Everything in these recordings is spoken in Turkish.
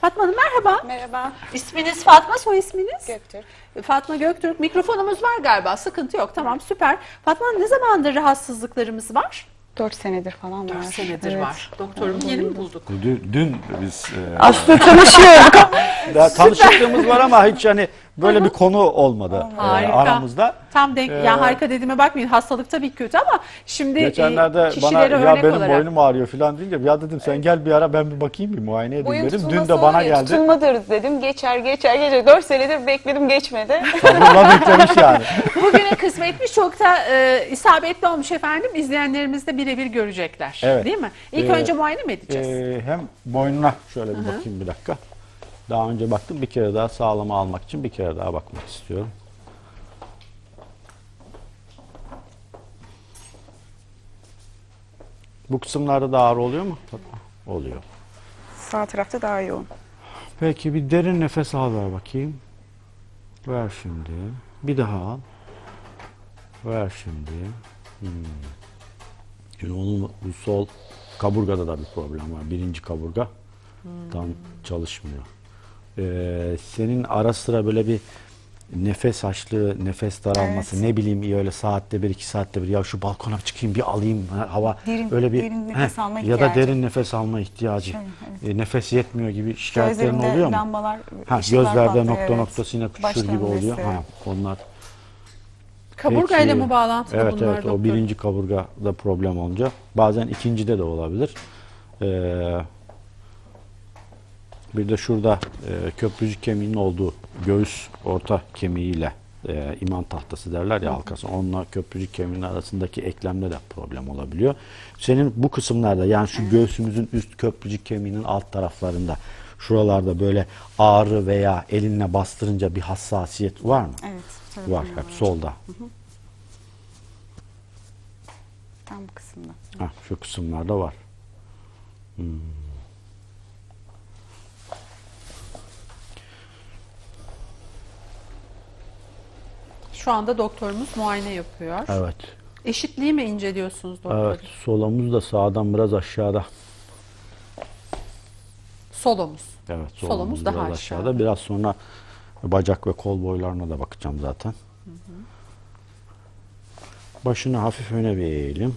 Fatma Hanım merhaba. Merhaba. İsminiz Fatma, soy isminiz? Göktürk. Fatma Göktürk. Mikrofonumuz var galiba. Sıkıntı yok. Tamam süper. Fatma Hanım ne zamandır rahatsızlıklarımız var? 4 senedir falan var. 4 senedir Evet. var. Doktorumu yeni mi bulduk? Dün, dün biz e, Aslında tanışıyorduk. daha tanışıklığımız var ama hiç hani böyle bir konu olmadı e, aramızda. Tam denk, Ee, ya harika dediğime bakmayın. Hastalık tabii kötü ama şimdi e, Geçenlerde bana kişilere ya benim olarak. boynum ağrıyor falan deyince ya dedim sen gel bir ara ben bir bakayım bir muayene edeyim Boyun dedim. Dün de bana geldi. Tutulmadır dedim. Geçer geçer geçer. 4 senedir bekledim geçmedi. Sabırla beklemiş yani. Bugüne kısmetmiş çok da e, isabetli olmuş efendim. İzleyenlerimiz de birebir görecekler. Evet. Değil mi? İlk Ee, önce muayene mi edeceğiz? Ee, hem boynuna şöyle bir bakayım bir dakika. Daha önce baktım bir kere daha sağlama almak için bir kere daha bakmak istiyorum. Bu kısımlarda da ağrı oluyor mu? Oluyor. Sağ tarafta daha yoğun. Peki bir derin nefes al ver bakayım. Ver şimdi. Bir daha al. Ver şimdi. Hmm. Şimdi onun bu sol kaburgada da bir problem var. Birinci kaburga tam çalışmıyor. Ee, senin ara sıra böyle bir nefes açlığı, nefes daralması, Evet. ne bileyim öyle saatte bir iki saatte bir ya şu balkona çıkayım bir alayım ha, hava Derin- öyle bir derin nefes alma ya da ihtiyacı. derin nefes alma ihtiyacı. E, nefes yetmiyor gibi şikayetlerin Gözlerimde oluyor mu? lambalar, Ha, ışıklar gözlerde patlıyor, nokta evet. nokta sinekuşur Baş gibi oluyor. dönmesi. Ha, onlar. Kaburgayla Peki. mı bağlantılı Evet bunlar evet doktor? o birinci kaburgada problem olunca bazen ikincide de olabilir. Ee, bir de şurada e, köprücük kemiğinin olduğu göğüs orta kemiğiyle e, iman tahtası derler ya halkası. Onunla köprücük kemiğinin arasındaki eklemde de problem olabiliyor. Senin bu kısımlarda yani şu göğsümüzün üst köprücük kemiğinin alt taraflarında şuralarda böyle ağrı veya elinle bastırınca bir hassasiyet var mı? Evet. Var hep solda. Tam bu kısımda. Hah, şu kısımlarda var. Hmm. Şu anda doktorumuz muayene yapıyor. Evet. Eşitliği mi inceliyorsunuz doktor? Evet. Solumuz da sağdan biraz aşağıda. Solumuz. Evet. Solumuz biraz daha aşağıda. aşağıda. Biraz sonra bacak ve kol boylarına da bakacağım zaten. Başını hafif öne bir eğelim.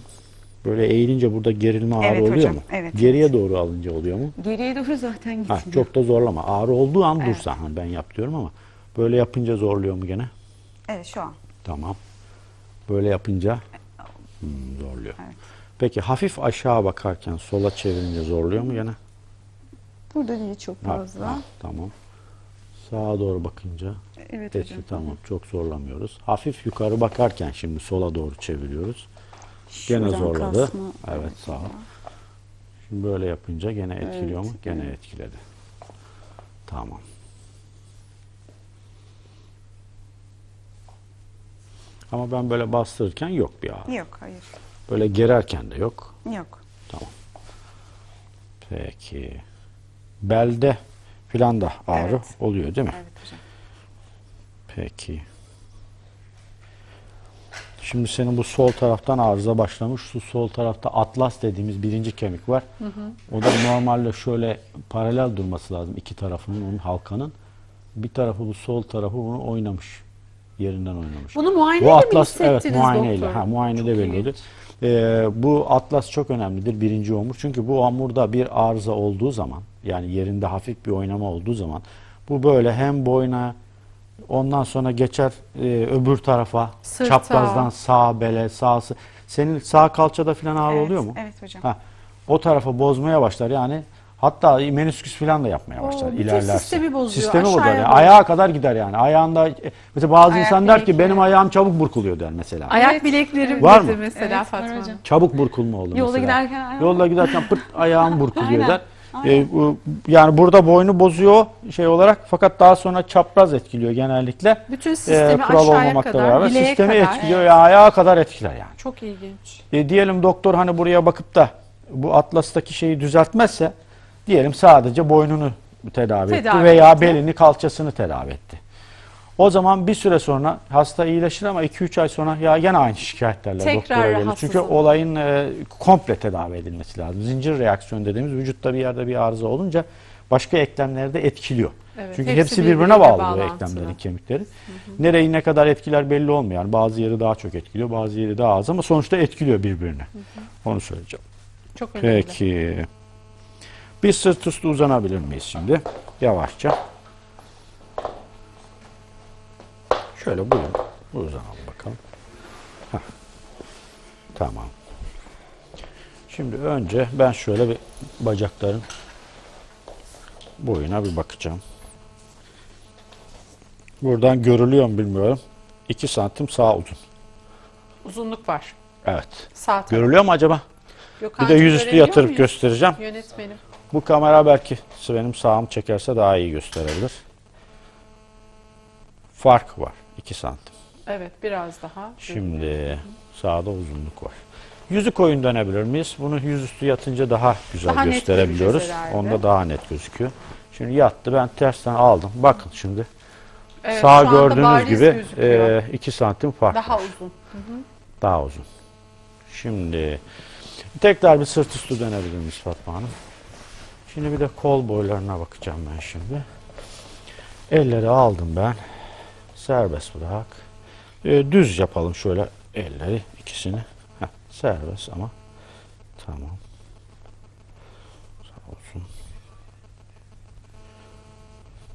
Böyle eğilince burada gerilme ağrı Evet oluyor hocam, mu? evet, Geriye doğru alınca oluyor mu? Geriye doğru zaten Ha, gitmiyor. çok da zorlama. Ağrı olduğu an dursa. Ha, ben yap diyorum ama böyle yapınca zorluyor mu gene? Evet şu an. Tamam. Böyle yapınca hmm, zorluyor. Evet. Peki hafif aşağı bakarken sola çevirince zorluyor mu gene? Burada değil çok Ha, fazla. ha, tamam. Sağa doğru bakınca Evet eski hocam. tamam çok zorlamıyoruz. Hafif yukarı bakarken şimdi sola doğru çeviriyoruz. Gene Şuradan zorladı. kasma. Evet sağ ol. Şimdi böyle yapınca gene etkiliyor mu? Evet, Gene etkiledi. Tamam. Ama ben böyle bastırırken yok bir ağrı. Yok hayır. Böyle gererken de yok. Yok. Tamam. Peki. Belde filan da ağrı Evet. oluyor değil mi? Evet hocam. Peki. Şimdi senin bu sol taraftan arıza başlamış. Şu sol tarafta atlas dediğimiz birinci kemik var. O da normalde şöyle paralel durması lazım iki tarafının onun halkanın. Bir tarafı bu sol tarafı bunu oynamış. Yerinden oynamış. Bunu muayeneyle Bu mi atlas evet hissettiniz muayeneyle. doktor? Ha muayenede Çok belli ilginç. oluyor. Ee, bu atlas çok önemlidir birinci omur. Çünkü bu omurda bir arıza olduğu zaman yani yerinde hafif bir oynama olduğu zaman bu böyle hem boyna ondan sonra geçer e, öbür tarafa Sırta. çaprazdan sağ bele sağsı. Senin sağ kalçada falan ağrı evet. oluyor mu? Evet hocam. Ha, o tarafa bozmaya başlar yani hatta menisküs falan da yapmaya Oo, başlar bütün ilerlerse. sistemi bozuyor, Sistemi aşağıya bozar yani. doğru. Ayağa kadar gider yani. Ayağında mesela bazı Ayak insan der ki bilekleri. benim ayağım çabuk burkuluyor der mesela. Ayak Evet. bileklerim Var dedi mı? mesela Evet, var Fatma hocam. Hanım. Çabuk burkulma oldu Yolda mesela. giderken ayağım- Yolda giderken pırt ayağım burkuluyor Aynen, der. aynen. Ee, bu- yani burada boynu bozuyor şey olarak fakat daha sonra çapraz etkiliyor genellikle. Bütün Ee, sistemi kural aşağıya olmamakla kadar, beraber bileğe sistemi kadar. etkiliyor ya ayağa kadar etkiler yani. Çok ilginç. E, diyelim doktor hani buraya bakıp da bu atlastaki şeyi düzeltmezse diyelim sadece boynunu tedavi, Tedavi etti veya etti. belini kalçasını tedavi etti. O zaman bir süre sonra hasta iyileşir ama 2-3 ay sonra ya gene aynı şikayetlerle Tekrar doktora gelir. Çünkü olayın e, komple tedavi edilmesi lazım. Zincir reaksiyon dediğimiz vücutta bir yerde bir arıza olunca başka eklemleri de etkiliyor. Evet, Çünkü hepsi hepsi, birbirine birbiriyle bağlı bu bağlantılı. eklemlerin kemikleri. Nereyi ne kadar etkiler belli olmuyor. Yani bazı yeri daha çok etkiliyor, bazı yeri daha az ama sonuçta etkiliyor birbirini. Onu söyleyeceğim. Çok önemli. Peki. Bir sırt üstü uzanabilir miyiz şimdi? Yavaşça. Şöyle buyurun. Uzanalım bakalım. Heh. Tamam. Şimdi önce ben şöyle bir bacakların boyuna bir bakacağım. Buradan görülüyor mu bilmiyorum. 2 santim sağ uzun. Uzunluk var. Evet. Sağ. Görülüyor mu acaba? Bir de Gökhan'cığım yüzüstü yatırıp muyuz? göstereceğim. Yönetmenim. Bu kamera belki benim sağım çekerse daha iyi gösterebilir. Fark var. 2 santim. Evet biraz daha. Şimdi sağda uzunluk var. Yüzü koyun dönebilir miyiz? Bunu yüzüstü yatınca daha güzel Daha net gösterebiliyoruz. göreceğiz herhalde. Onda daha net gözüküyor. Şimdi yattı ben tersten aldım. Bakın şimdi Evet, şu sağ gördüğünüz gibi gözüküyor. 2 santim fark daha var. uzun. Daha uzun. Şimdi tekrar bir sırt üstü dönebilir miyiz Fatma Hanım? Şimdi bir de kol boylarına bakacağım ben şimdi. Elleri aldım ben. Serbest bırak. Ee, düz yapalım şöyle elleri ikisini. Heh, serbest ama. Tamam. Sağ olsun.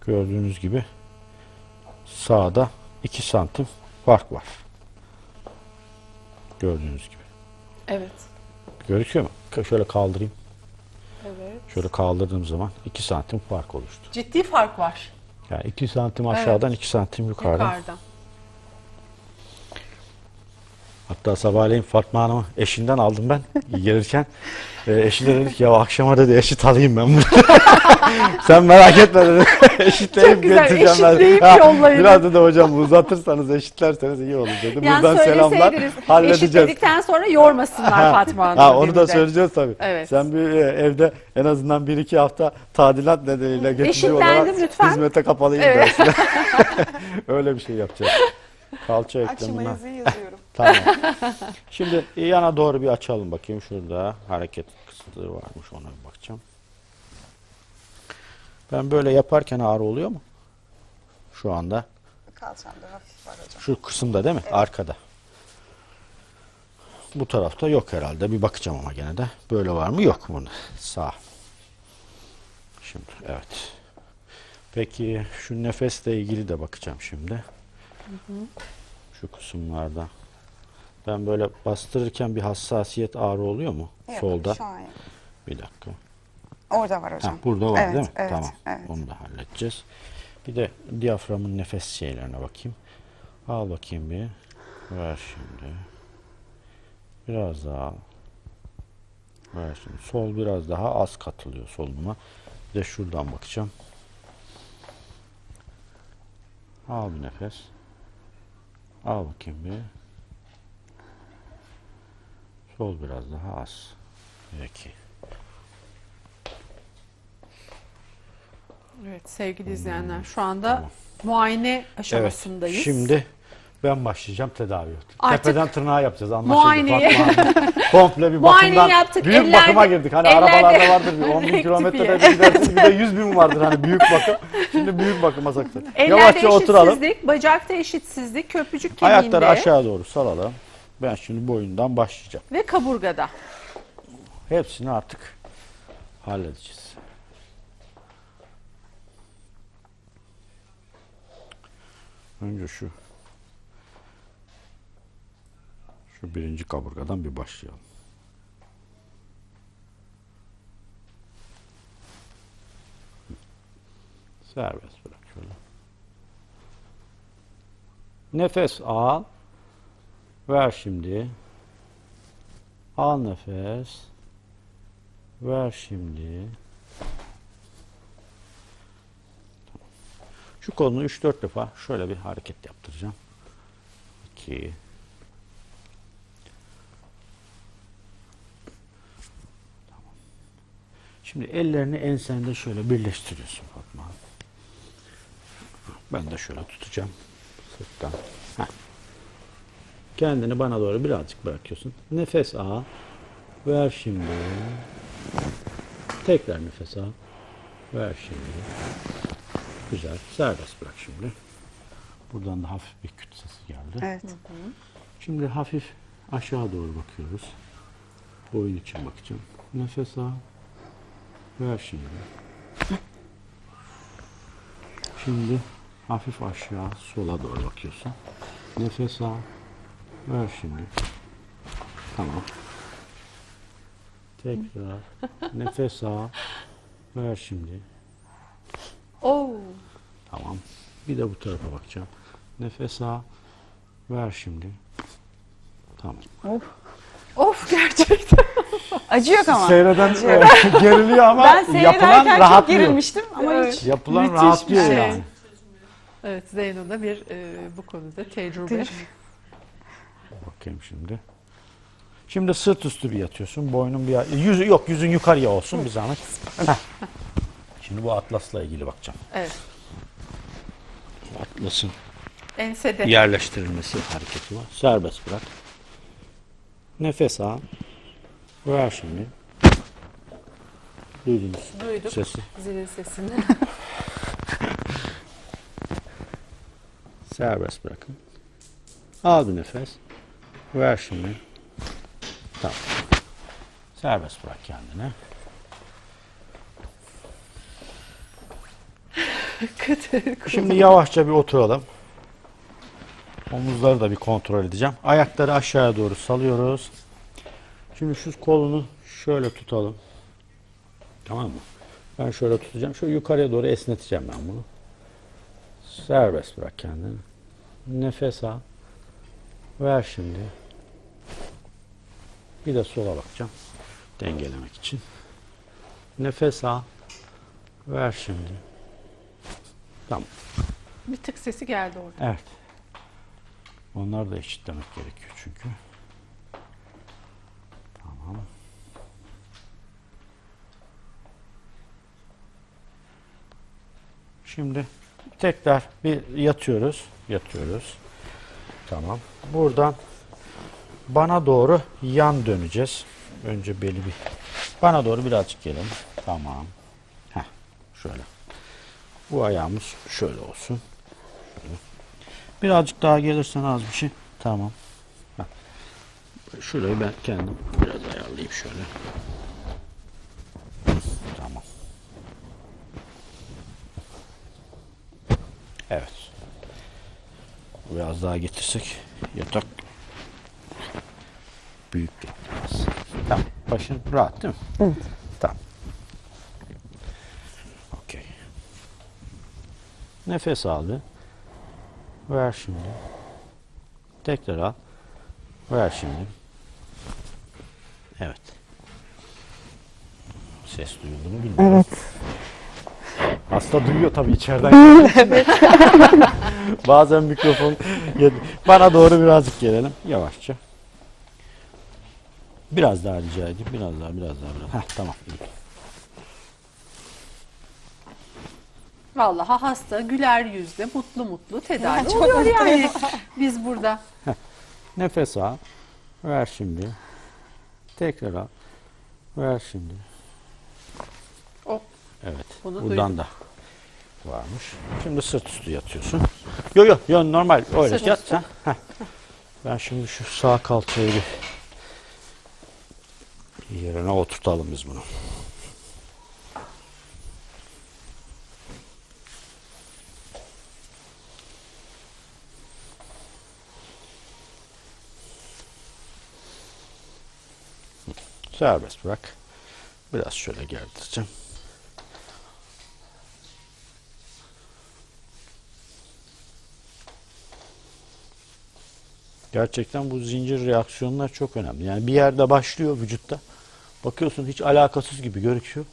Gördüğünüz gibi sağda 2 santim fark var. Gördüğünüz gibi. Evet. Görüküyor mu? Şöyle kaldırayım. Şöyle kaldırdığım zaman 2 santim fark oluştu. Ciddi fark var Yani 2 santim aşağıdan 2 santim yukarıdan. yukarıdan. Hatta sabahleyin Fatma Hanım'ı eşinden aldım ben gelirken. E, eşi de dedik ya akşama dedi eşit alayım ben bunu. Sen merak etme dedi. Eşitleyip Çok güzel, getireceğim ben. eşitleyip Ha, yollayın. Biraz dedi hocam uzatırsanız eşitlerseniz iyi olur dedi. Yani Buradan selamlar. söyleseydiniz Halledeceğiz. eşitledikten sonra yormasınlar Fatma Hanım. Ha, onu da söyleyeceğiz tabii. Evet. Sen bir e, evde en azından bir iki hafta tadilat nedeniyle geçici olarak Eşitlendim lütfen. hizmete kapalıyım Evet. dersin. Öyle bir şey yapacağız. Kalça Açma ekleminden. yazıyı yazıyorum. Tamam. Şimdi yana doğru bir açalım bakayım. Şurada hareket kısıtlığı varmış ona bir bakacağım. Ben böyle yaparken ağrı oluyor mu? Şu anda. Kalçamda hafif var hocam. Şu kısımda değil mi? Arkada. Bu tarafta yok herhalde. Bir bakacağım ama gene de. Böyle var mı? Yok bunu. Sağ. Şimdi evet. Peki şu nefesle ilgili de bakacağım şimdi. Şu kısımlarda. Ben böyle bastırırken bir hassasiyet ağrı oluyor mu? Yok, Solda. Şu an yok. Bir dakika. Orada var Ha, hocam. burada var evet, değil mi? Evet, tamam. Evet. Onu da halledeceğiz. Bir de diyaframın nefes şeylerine bakayım. Al bakayım bir. Ver şimdi. Biraz daha. al. Ver şimdi. Sol biraz daha az katılıyor soluma. Bir de şuradan bakacağım. Al bir nefes. Al bakayım bir. Sol biraz daha az. Peki. Evet sevgili izleyenler şu anda Hmm, Tamam. muayene aşamasındayız. Evet. Şimdi ben başlayacağım tedaviye. Artık Tepeden tırnağa yapacağız anlaşıldı. muayeneyi-. Komple bir bakımdan. yaptık, Büyük ellerde- bakıma girdik. Hani ellerde arabalarda vardır bir 10 bin kilometrede bir gidersiniz bir de 100 bin vardır hani büyük bakım. Şimdi büyük bakıma ellerde Yavaşça oturalım. eşitsizlik, bacakta eşitsizlik, köprücük kemiğinde Ayakları aşağı doğru salalım. Ben şimdi boyundan başlayacağım. ve kaburgada. Hepsini artık halledeceğiz. Önce şu şu birinci kaburgadan bir başlayalım. Serbest bırak şöyle. Nefes al. Ver şimdi. Al nefes. Ver şimdi. Şu kolunu 3-4 defa şöyle bir hareket yaptıracağım. 2 Şimdi ellerini ensende şöyle birleştiriyorsun Fatma. Ben de şöyle tutacağım. Sırttan. Heh. Kendini bana doğru birazcık bırakıyorsun. Nefes al. Ver şimdi. Tekrar nefes al. Ver şimdi. Güzel. Serbest bırak şimdi. Buradan da hafif bir küt sesi geldi. Evet. Şimdi hafif aşağı doğru bakıyoruz. Boyun için bakacağım. Nefes al. Ver şimdi. Şimdi hafif aşağı sola doğru bakıyorsun. Nefes al. Ver şimdi. Tamam. Tekrar. Nefes al. Ver şimdi. Oo. Tamam. Bir de bu tarafa bakacağım. Nefes al. Ver şimdi. Tamam. Of gerçekten. Acıyor ama. Seyreden evet, geriliyor ama Ben yapılan seyrederken çok rahatlıyor. gerilmiştim ama Evet. hiç. Yapılan Müthiş rahatlıyor bir şey. yani. Evet Zeyno da bir e, bu konuda tecrübe. Bakayım şimdi. Şimdi sırt üstü bir yatıyorsun. Boynun bir yüzü yok yüzün yukarıya olsun bir zahmet. Heh. Şimdi bu atlasla ilgili bakacağım. Evet. Atlasın Ensede. yerleştirilmesi hareketi var. Serbest bırak. Nefes al. Ver şimdi. Duydunuz Duyduk sesi. zilin sesini. Serbest bırakın. Al bir nefes. Ver şimdi. Tamam. Serbest bırak kendini. Şimdi yavaşça bir oturalım. Omuzları da bir kontrol edeceğim. Ayakları aşağıya doğru salıyoruz. Şimdi şu kolunu şöyle tutalım. Tamam mı? Ben şöyle tutacağım. Şöyle yukarıya doğru esneteceğim ben bunu. Serbest bırak kendini. Nefes al. Ver şimdi. Bir de sola bakacağım. Dengelemek için. Nefes al. Ver şimdi. Tamam. bir tık sesi geldi orada. Evet. Onları da eşitlemek gerekiyor çünkü. Tamam. Şimdi tekrar bir yatıyoruz. Yatıyoruz. Tamam. Buradan bana doğru yan döneceğiz. Önce beli bir bana doğru birazcık gelelim. Tamam. Heh, şöyle. Bu ayağımız şöyle olsun. Birazcık daha gelirsen az bir şey. Tamam. Bak. Şurayı ben kendim biraz ayarlayayım şöyle. Tamam. Evet. Biraz daha getirsek yatak büyük biraz. Tamam. Başın rahat değil mi? Evet. Tamam. Okey. Nefes al bir. Ver şimdi. Tekrar al. Ver şimdi. Evet. Ses duyuldu mu bilmiyorum. Evet. Hasta duyuyor tabii içeriden. Bazen mikrofon bana doğru birazcık gelelim yavaşça. Biraz daha rica edeyim. Biraz daha, biraz daha, biraz. Heh, tamam. iyi. Vallahi hasta güler yüzle mutlu mutlu tedavi Çok oluyor mutluyum. yani biz burada. Nefes al. Ver şimdi. Tekrar al. Ver şimdi. Oh. Evet. Bunu buradan da varmış. Şimdi sırt üstü yatıyorsun. Yok yok yo, normal öyle Sırt yat üstü. sen. Heh. Ben şimdi şu sağ kalçayı bir yerine oturtalım biz bunu. Serbest bırak. Biraz şöyle gerdireceğim. Gerçekten bu zincir reaksiyonlar çok önemli. Yani bir yerde başlıyor vücutta. Bakıyorsun hiç alakasız gibi gözüküyor.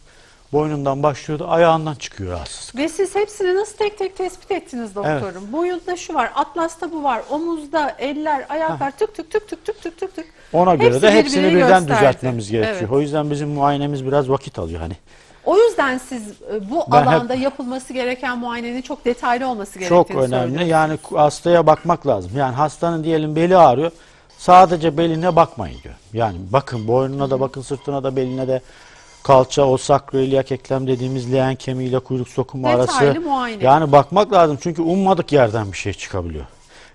Boynundan başlıyordu, ayağından çıkıyor rahatsızlık. Ve siz hepsini nasıl tek tek tespit ettiniz doktorum? Boyunda şu var, atlasta bu var, omuzda, eller, ayaklar tık tık tık tık tık tık tık tık. Ona göre Hepsi de hepsini birbirini birden gösterdi. düzeltmemiz gerekiyor. Evet. O yüzden bizim muayenemiz biraz vakit alıyor hani. O yüzden siz e, bu Ben hep- alanda yapılması gereken muayenenin çok detaylı olması Çok gerektiğini önemli. söylüyorsunuz. Yani hastaya bakmak lazım. Yani hastanın diyelim beli ağrıyor. Sadece beline bakmayın diyor. Yani bakın boynuna da bakın, sırtına da beline de kalça, o sakroiliyak eklem dediğimiz leğen kemiğiyle kuyruk sokumu arası. Detaylı muayene. Yani bakmak lazım çünkü ummadık yerden bir şey çıkabiliyor.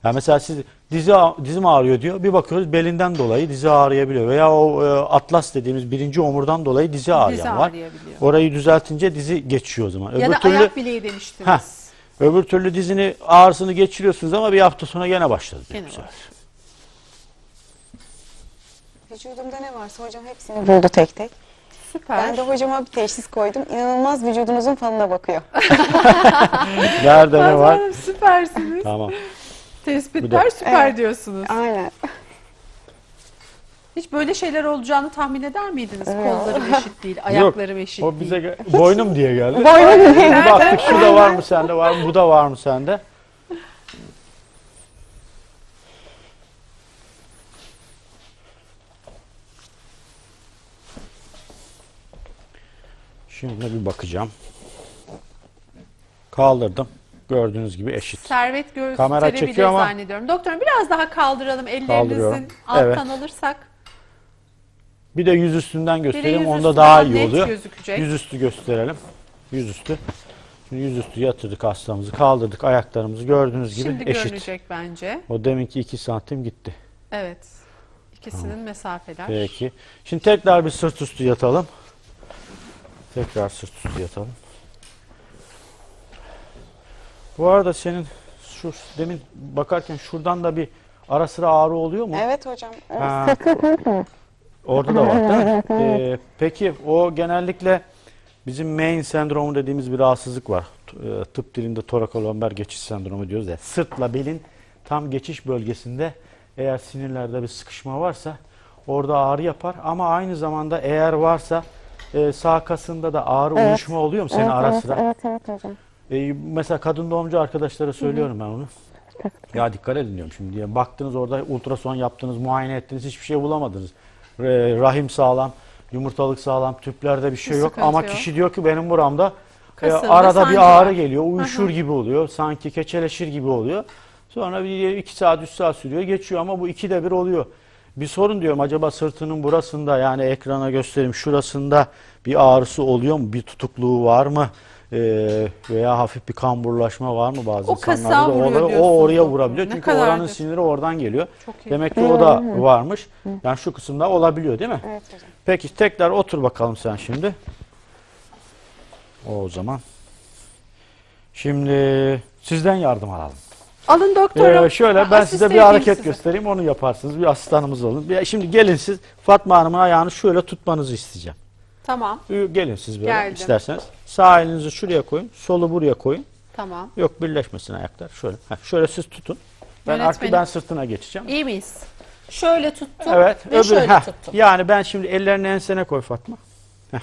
Yani mesela siz dizi dizim ağrıyor diyor. Bir bakıyoruz belinden dolayı dizi ağrıyabiliyor veya o e, atlas dediğimiz birinci omurdan dolayı dizi ağrıyan var. ağrıyabiliyor. Orayı düzeltince dizi geçiyor o zaman. Ya Öbür da ayak bileği demiştiniz. Heh. öbür türlü dizini ağrısını geçiriyorsunuz ama bir hafta sonra gene başladı. Gene bu sefer. Vücudumda ne varsa hocam hepsini buldu tek tek. Süper. Ben de hocama bir teşhis koydum. İnanılmaz vücudunuzun falına bakıyor. Nerede ne var? Hanım, Süpersiniz. Tamam. Tespitler süper Evet. diyorsunuz. Aynen. Hiç böyle şeyler olacağını tahmin eder miydiniz? Yok. Kollarım eşit değil, ayaklarım eşit O değil. bize ge- boynum diye geldi. Boynum diye. Bir baktık şu da var mı sende var mı bu da var mı sende? Şimdi bir bakacağım. Kaldırdım. Gördüğünüz gibi eşit. Servet göğüs Kamera çekiyor ama- zannediyorum. Doktorum biraz daha kaldıralım ellerinizin alttan Evet. alırsak. Bir de yüz üstünden göstereyim. yüz Onda üstü daha iyi oluyor. gözükecek. Yüzüstü gösterelim. Yüzüstü. Şimdi yüzüstü yatırdık hastamızı, kaldırdık ayaklarımızı gördüğünüz gibi Şimdi eşit. görünecek bence. O deminki 2 santim gitti. Evet. İkisinin mesafeler. Peki. Şimdi tekrar bir sırt üstü yatalım. Tekrar sırt üstü yatalım. Bu arada senin şu demin bakarken şuradan da bir ara sıra ağrı oluyor mu? Evet hocam. Ha. Orada da var değil mi? Ee, peki o genellikle bizim main sendromu dediğimiz bir rahatsızlık var. E, Tıp dilinde torakolomber geçiş sendromu diyoruz ya. Sırtla belin tam geçiş bölgesinde eğer sinirlerde bir sıkışma varsa orada ağrı yapar. Ama aynı zamanda eğer varsa e, sağ kasında da ağrı uyuşma oluyor mu senin ara sıra? Evet evet hocam. E, mesela kadın doğumcu arkadaşlara söylüyorum ben onu. Ya dikkat edin diyorum şimdi diye. Baktınız orada ultrason yaptınız, muayene ettiniz, hiçbir şey bulamadınız. Re- rahim sağlam, yumurtalık sağlam, tüplerde bir şey Bir yok. Ama yok. kişi diyor ki benim buramda e, arada bir ağrı var. geliyor, uyuşur gibi oluyor. Sanki keçeleşir gibi oluyor. Sonra bir iki saat, üç saat sürüyor, geçiyor ama bu ikide bir oluyor. Bir sorun diyorum acaba sırtının burasında yani ekrana göstereyim şurasında bir ağrısı oluyor mu? Bir tutukluğu var mı? Ee, veya hafif bir kamburlaşma var mı bazı O insanlarda oluyor. diyorsunuz O oraya vurabiliyor. Ne Çünkü oranın siniri oradan geliyor. Demek ki o da varmış. Yani şu kısımda olabiliyor değil mi? Evet hocam. Peki tekrar otur bakalım sen şimdi. O zaman. Şimdi sizden yardım alalım. Alın doktorum. Ee, şöyle ben size bir hareket sizi. göstereyim onu yaparsınız. Bir asistanımız olun. Bir- Şimdi gelin siz Fatma Hanım'ın ayağını şöyle tutmanızı isteyeceğim. Tamam. Ü- Gelin siz böyle Geldim. isterseniz. Sağ elinizi şuraya koyun. Solu buraya koyun. Tamam. Yok birleşmesin ayaklar. Şöyle. Heh, şöyle siz tutun. Ben artık Yönetmenim. ben sırtına geçeceğim. İyi miyiz? Şöyle tuttum Evet. ve öbür- şöyle heh, tuttum. Yani ben şimdi ellerini ensene koy Fatma. Heh.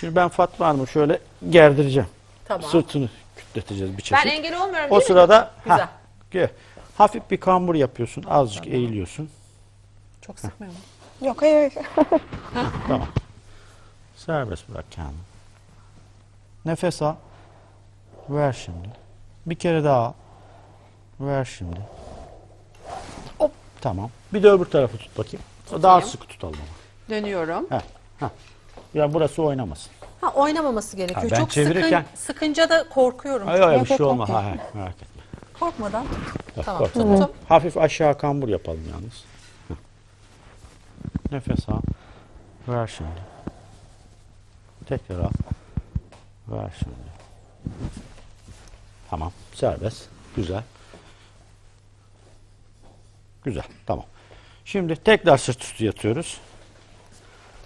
Şimdi ben Fatma Hanım'ı şöyle gerdireceğim. Tamam. Sırtını kütleteceğiz bir Ben çeşit. engel olmuyorum o değil mi? sırada Güzel. heh, gel. hafif bir kambur yapıyorsun. Azıcık eğiliyorsun. Çok sıkmıyor mu? Yok hayır. Tamam. Serbest bırak kendini. Nefes al. Ver şimdi. Bir kere daha al. Ver şimdi. Hop. Tamam. Bir de öbür tarafı tut bakayım. Daha sıkı tutalım ama. Dönüyorum. Heh, heh. Ya burası oynamasın. Ha oynamaması gerekiyor. Ha, ben Çok çevirirken- sıkın, sıkınca da korkuyorum. Hayır hayır bir şey olmaz. yok. Ha, ha, merak etme. Korkmadan. Bak, Tamam, bak. tuttum. Hafif aşağı kambur yapalım yalnız. Heh. Nefes al. Ver şimdi. Tekrar al. Ver şimdi. Tamam. Serbest. Güzel. Güzel. Tamam. Şimdi tekrar sırt üstü yatıyoruz.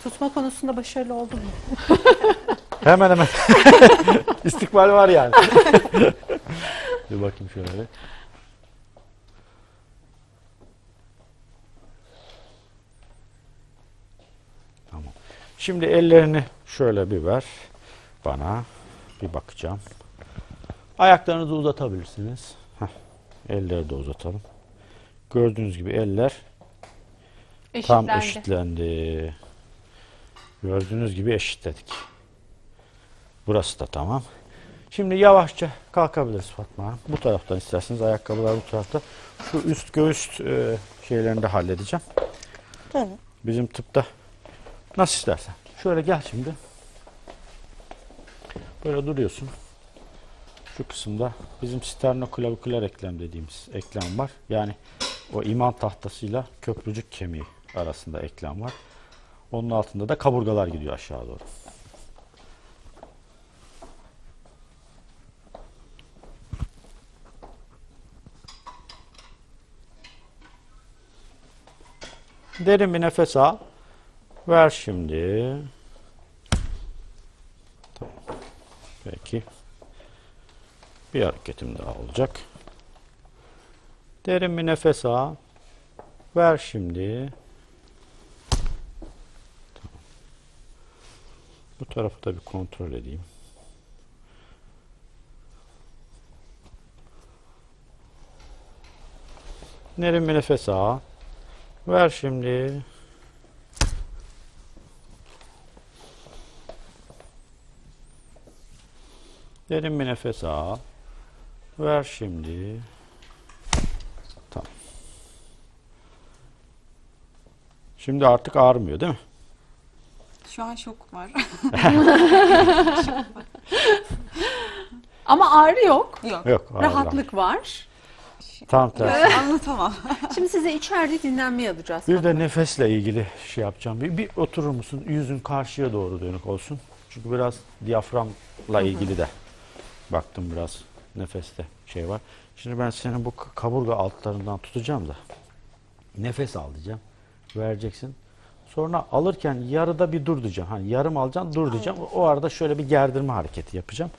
Tutma konusunda başarılı oldum mu? Hemen hemen. İstikbal var yani. Bir bakayım şöyle. Tamam. Şimdi ellerini şöyle bir ver bana. Bir bakacağım. Ayaklarınızı uzatabilirsiniz. Heh. Elleri de uzatalım. Gördüğünüz gibi eller tam Eşitlendi. eşitlendi. Gördüğünüz gibi eşitledik. Burası da tamam. Şimdi yavaşça kalkabiliriz Fatma Hanım. Bu taraftan isterseniz ayakkabılar bu tarafta. Şu üst göğüs e, şeylerini de halledeceğim. Tabii. Bizim tıpta nasıl istersen. Şöyle gel şimdi. Böyle duruyorsun. Şu kısımda bizim sternoklavikular eklem dediğimiz eklem var. Yani o iman tahtasıyla köprücük kemiği arasında eklem var. Onun altında da kaburgalar gidiyor aşağı doğru. Derin bir nefes al. Ver şimdi. Peki. Bir hareketim daha olacak. Derin bir nefes al. Ver şimdi. Bu tarafı da bir kontrol edeyim. Derin bir nefes al. Ver şimdi. Derin bir nefes al. Ver şimdi. Tamam. Şimdi artık ağrımıyor değil mi? Şu an şok var. Ama ağrı yok. Yok. Yok. ağrı Rahatlık var. Tam tersi. Anlatamam. Şimdi size içeride dinlenmeye alacağız. Bir de nefesle ilgili şey yapacağım. Bir, bir oturur musun? Yüzün karşıya doğru dönük olsun. Çünkü biraz diyaframla ilgili de baktım biraz nefeste şey var. Şimdi ben senin bu kaburga altlarından tutacağım da nefes al diyeceğim. Vereceksin. Sonra alırken yarıda bir dur diyeceğim. Hani yarım alacaksın dur diyeceğim. O, o arada şöyle bir gerdirme hareketi yapacağım.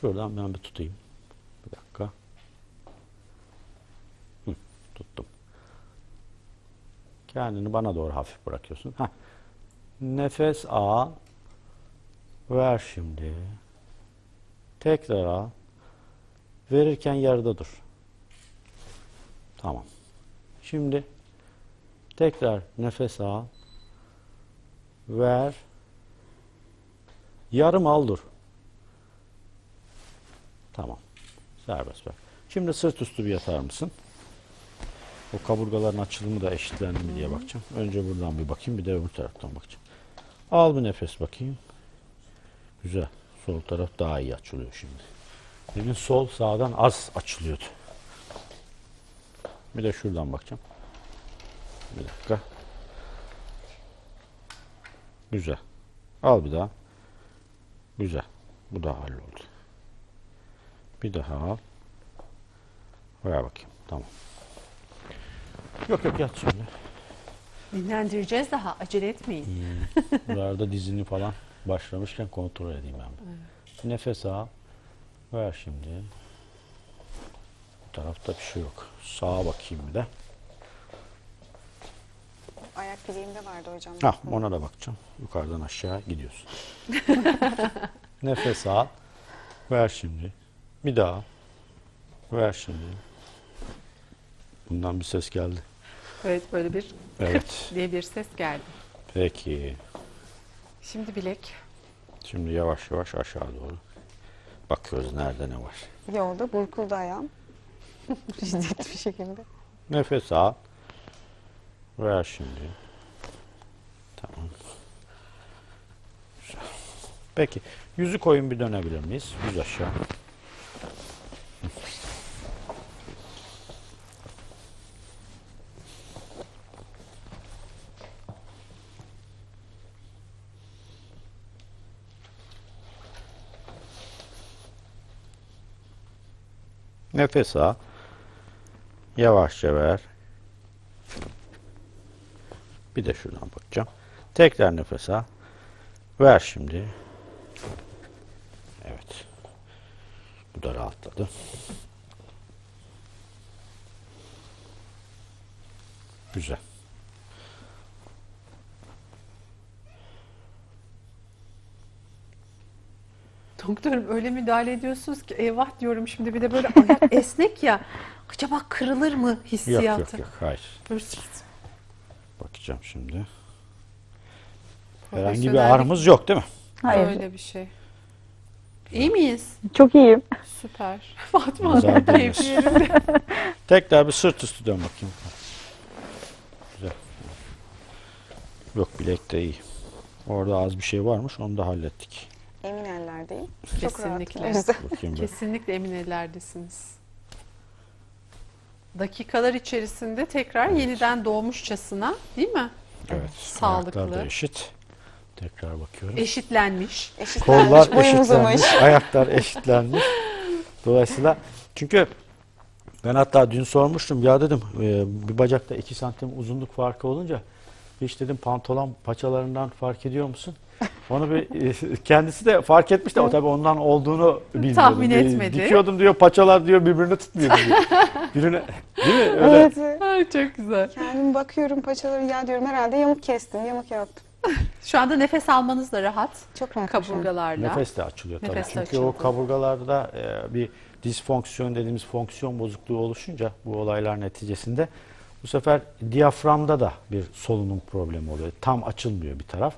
Şuradan ben bir tutayım. Bir dakika. Hı, tuttum. Kendini bana doğru hafif bırakıyorsun. Heh. Nefes al. Ver şimdi. Tekrar al. Verirken yarıda dur. Tamam. Şimdi tekrar nefes al. Ver. Yarım al dur. Tamam. Serbest ver. Şimdi sırt üstü bir yatar mısın? O kaburgaların açılımı da eşitlendi mi diye bakacağım. Önce buradan bir bakayım bir de öbür taraftan bakacağım. Al bir nefes bakayım. Güzel. Sol taraf daha iyi açılıyor şimdi. Demin sol sağdan az açılıyordu. Bir de şuradan bakacağım. Bir dakika. Güzel. Al bir daha. Güzel. Bu da halloldu. Bir daha al. Ver bakayım. Tamam. Yok yok yat şimdi. Dinlendireceğiz daha. Acele etmeyin. Buralarda dizini falan başlamışken kontrol edeyim ben. bir. Nefes al. Ver şimdi. Bu tarafta bir şey yok. Sağa bakayım bir de. Ayak bileğimde vardı hocam. Ha, ona da bakacağım. Yukarıdan aşağı gidiyorsun. Nefes al. Ver şimdi. Bir daha. Ver şimdi. Bundan bir ses geldi. Evet böyle bir Evet. diye bir ses geldi. Peki. Şimdi bilek. Şimdi yavaş yavaş aşağı doğru. Bakıyoruz nerede ne var. Yolda burkuldu ayağım. Şiddetli bir şekilde. Nefes al. Ver şimdi. Tamam. Güzel. Peki. Yüzü koyun bir dönebilir miyiz? Yüz aşağı. Nefes al. Yavaşça ver. Bir de şuradan bakacağım. Tekrar nefes al. Ver şimdi. Evet. Bu da rahatladı. Güzel. Doktorum öyle müdahale ediyorsunuz ki eyvah diyorum şimdi bir de böyle ayak esnek ya. Acaba kırılır mı Yok hissiyatı? yok yok. Hayır. Böyle Bakacağım şimdi. Herhangi bir Profesyonellik- ağrımız yok değil mi? Hayır. Öyle bir şey. İyi miyiz? Çok iyiyim. Süper. Fatma Nazar Hanım değmesin. keyfi yerinde. Tekrar bir sırt üstü dön bakayım. Güzel. Yok bilek de iyi. Orada az bir şey varmış onu da hallettik. Emin ellerdeyim. Çok Kesinlikle. Kesinlikle emin ellerdesiniz. Dakikalar içerisinde tekrar yeniden doğmuşçasına değil mi? Evet. Sağlıklı. Ayaklar da eşit. Tekrar bakıyorum. Eşitlenmiş. Eşitlenmiş, Kollar eşitlenmiş, ayaklar eşitlenmiş. Dolayısıyla çünkü ben hatta dün sormuştum ya dedim e, bir bacakta 2 santim uzunluk farkı olunca hiç dedim pantolon paçalarından fark ediyor musun? Onu bir e, kendisi de fark etmiş de o tabii ondan olduğunu bilmiyordum. Tahmin etmedi. Dikiyordum diyor paçalar diyor birbirini tutmuyor diyor. Birine, değil mi? Öyle. Evet. Ay çok güzel. Kendim bakıyorum paçaları ya diyorum herhalde yamuk kestim, yamuk yaptım. Şu anda nefes almanız da rahat. Çok rahat. Kaburgalarla. Nefes de açılıyor tabii. Nefes Çünkü açıldı. o kaburgalarda e, bir disfonksiyon dediğimiz fonksiyon bozukluğu oluşunca bu olaylar neticesinde bu sefer diyaframda da bir solunum problemi oluyor. Tam açılmıyor bir taraf.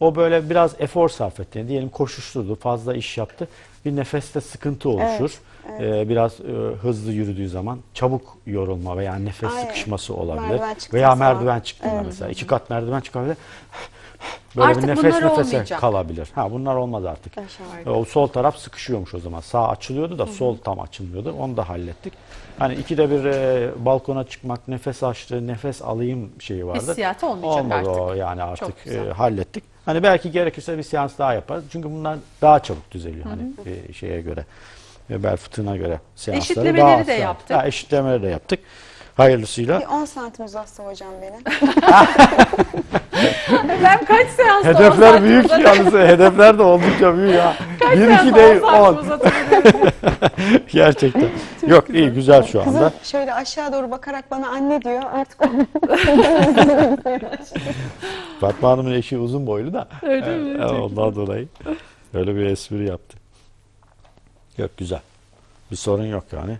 O böyle biraz efor sarf etti. Yani diyelim koşuşturdu, fazla iş yaptı. Bir nefeste sıkıntı oluşur. E, biraz e, hızlı yürüdüğü zaman çabuk yorulma veya nefes Aynen. sıkışması olabilir. Merdiven veya merdiven çıktığında Evet. mesela iki kat merdiven çıkabilir. Böyle Artık bir nefes bunlar nefese olmayacak. kalabilir. Ha bunlar olmaz artık. İnşallah. O sol taraf sıkışıyormuş o zaman. Sağ açılıyordu da sol tam açılmıyordu. Onu da hallettik. Hani ikide bir e, balkona çıkmak, nefes açtı, nefes alayım şeyi vardı. Hissiyatı olmayacak Olmadı artık. o yani artık e, hallettik. Hani belki gerekirse bir seans daha yaparız. Çünkü bunlar daha çabuk düzeliyor hani e, şeye göre. e, Bel fıtığına göre seansları Eşitlemeleri daha de yaptık. Ha, eşitlemeleri de yaptık. Hayırlısıyla. Bir 10 santim uzatsa hocam beni. Ben kaç seans Hedefler büyük yalnız. Hedefler de oldukça büyük ya. Bir iki değil on. Gerçekten. Yok iyi güzel şu anda. Kızım şöyle aşağı doğru bakarak bana anne diyor. Artık Fatma Hanım'ın eşi uzun boylu da. Öyle mi? Evet, ondan dolayı öyle bir espri yaptı. Yok güzel. Bir sorun yok yani.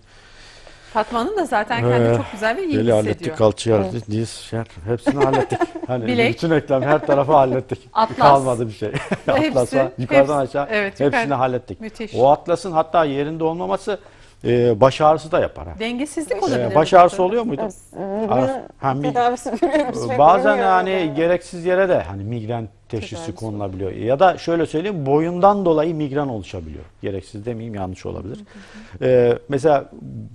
Fatma Hanım da zaten kendini Evet. çok güzel ve iyi Beli hissediyor. hallettik, kalçayı hallettik, diz, şey, hepsini hallettik. Hani Bilek. bütün eklem her tarafı hallettik. Atlas. Kalmadı bir şey. Hepsi, Atlas var. Yukarıdan hepsi. aşağı Evet, hepsini yukarı- hallettik. Müthiş. O atlasın hatta yerinde olmaması e, baş ağrısı da yapar. Ha. Dengesizlik E, olabilir. baş bu ağrısı oluyor muydu? migren Ha, mi- tedavisi görüyorum sürekli. Bazen bilmiyorum hani yani. gereksiz yere de hani migren teşhisi Tedavisi konulabiliyor. Ya da şöyle söyleyeyim boyundan dolayı migren oluşabiliyor. Gereksiz demeyeyim yanlış olabilir. Ee, mesela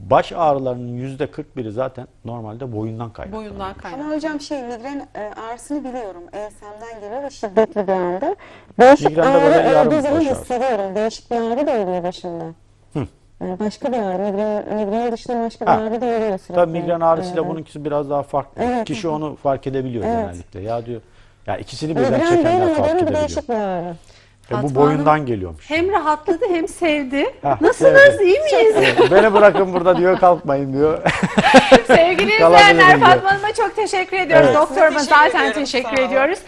baş ağrılarının yüzde 41'i zaten normalde boyundan kaynaklanıyor. Boyundan kaynaklı. Ama hocam şey migren e, ağrısını biliyorum. Ensemden geliyor ve şiddetli bir anda. Değişik Migrende böyle ağrı yarım olduğu zaman baş ağrısı. hissediyorum. Değişik bir ağrı da oluyor başımda. Yani başka bir ağrı. Migren, migren dışında başka bir Ha. ağrı da oluyor sürekli. Tabii migren ağrısıyla Evet. bununkisi biraz daha farklı. Evet. Kişi onu fark edebiliyor Evet. genellikle. Ya diyor ya ikisini birden Migren çekenler fark Değil mi? edebiliyor. Değişik bir ağrı. E, bu Fatma boyundan geliyormuş. Hem rahatladı hem sevdi. Hah, Nasılsınız? sevdi. iyi miyiz? Evet, Beni bırakın burada diyor kalkmayın diyor. Sevgili Kalabilirim izleyenler diyor. Fatma Hanım'a çok teşekkür ediyoruz. Evet. Doktoruma Teşekkür zaten ediyorum, teşekkür sağ olun. ediyoruz.